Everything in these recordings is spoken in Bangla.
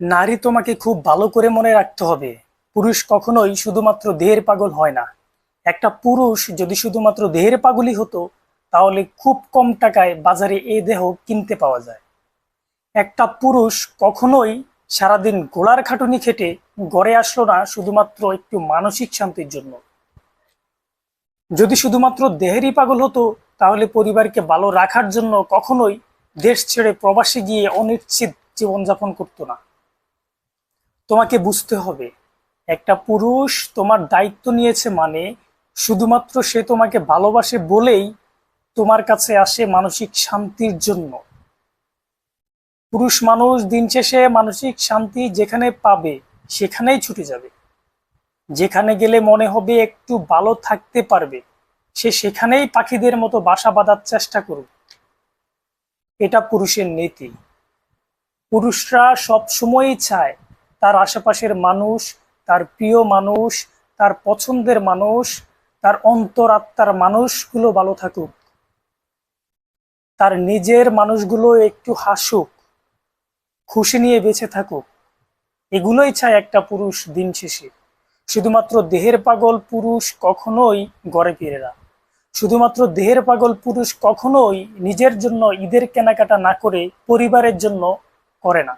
নারী তোমাকে খুব ভালো করে মনে রাখতে হবে। পুরুষ কখনোই শুধুমাত্র দেহের পাগল হয় না। একটা পুরুষ যদি শুধুমাত্র দেহের পাগলই হতো, তাহলে খুব কম টাকায় বাজারে এই দেহ কিনতে পাওয়া যায়। একটা পুরুষ কখনোই সারাদিন গোলার খাটুনি খেটে গড়ে আসলো না, শুধুমাত্র একটু মানসিক শান্তির জন্য। যদি শুধুমাত্র দেহেরই পাগল হতো, তাহলে পরিবারকে ভালো রাখার জন্য কখনোই দেশ ছেড়ে প্রবাসে গিয়ে অনিশ্চিত জীবনযাপন করতো না। তোমাকে বুঝতে হবে। একটা পুরুষ তোমার দায়িত্ব নিয়েছে মানে শুধুমাত্র সে তোমাকে ভালোবাসে বলেই তোমার কাছে আসে মানসিক শান্তির জন্য। পুরুষ মানুষ দিন শেষে মানসিক শান্তি যেখানে পাবে সেখানেই ছুটে যাবে। যেখানে গেলে মনে হবে একটু ভালো থাকতে পারবে, সে সেখানেই পাখিদের মতো বাসা বাঁধার চেষ্টা করবে। এটা পুরুষের নীতি। পুরুষরা সব সময়ই চায় তার আশেপাশের মানুষ, তার প্রিয় মানুষ, তার পছন্দের মানুষ, তার অন্তরাত্মার মানুষগুলো ভালো থাকুক। তার নিজের মানুষগুলো একটু হাসুক, খুশি নিয়ে বেঁচে থাকুক। এগুলোই চায় একটা পুরুষ দিন শেষে। শুধুমাত্র দেহের পাগল পুরুষ কখনোই গড়ে ফিরে না। শুধুমাত্র দেহের পাগল পুরুষ কখনোই নিজের জন্য ঈদের কেনাকাটা না করে পরিবারের জন্য করে না।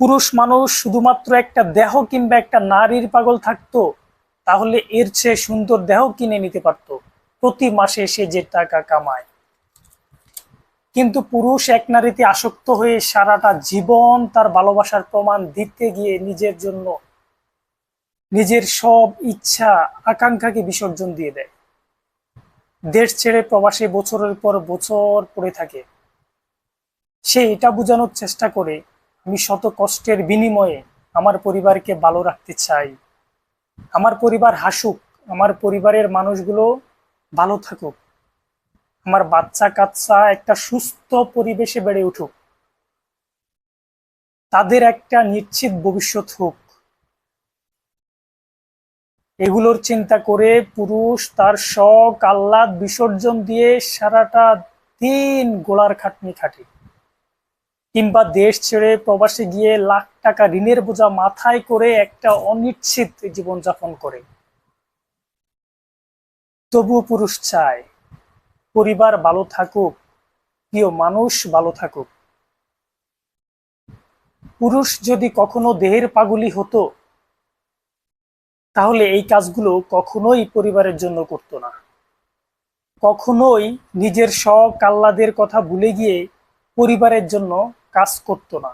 পুরুষ মানুষ শুধুমাত্র একটা দেহ কিংবা একটা নারীর পাগল থাকতো, তাহলে এর চেয়ে সুন্দর দেহ কিনে নিতে পারতো। প্রতি মাসে সে যে টাকা কামায়। কিন্তু পুরুষ এক নারীতে আসক্ত হয়ে সারাটা জীবন তার ভালোবাসার প্রমাণ দিতে গিয়ে নিজের জন্য নিজের সব ইচ্ছা, আকাঙ্ক্ষাকে বিসর্জন দিয়ে দেয়। দেশ ছেড়ে প্রবাসে বছরের পর বছর পড়ে থাকে। সে এটা বোঝানোর চেষ্টা করে আমি শত কষ্টের বিনিময়ে আমার পরিবারকে ভালো রাখতে চাই। আমার পরিবার হাসুক, আমার পরিবারের মানুষগুলো ভালো থাকুক। আমার বাচ্চা কাচ্চা একটা সুস্থ পরিবেশে বেড়ে উঠুক। তাদের একটা নিশ্চিত ভবিষ্যৎ হোক। এগুলোর চিন্তা করে পুরুষ তার শখ, আহ্লাদ, বিসর্জন দিয়ে সারাটা দিন গোলার খাটনি খাটে। কিংবা দেশ ছেড়ে প্রবাসে গিয়ে লাখ টাকা ঋণের বোঝা মাথায় করে একটা অনিশ্চিত জীবনযাপন করে। তবুও পুরুষ চায়, পরিবার ভালো থাকুক, প্রিয় মানুষ ভালো থাকুক। পুরুষ যদি কখনো দেহের পাগলি হতো, তাহলে এই কাজগুলো কখনোই পরিবারের জন্য করতো না। কখনোই নিজের শখ আহ্লাদের কথা ভুলে গিয়ে পরিবারের জন্য কাজ করতো না।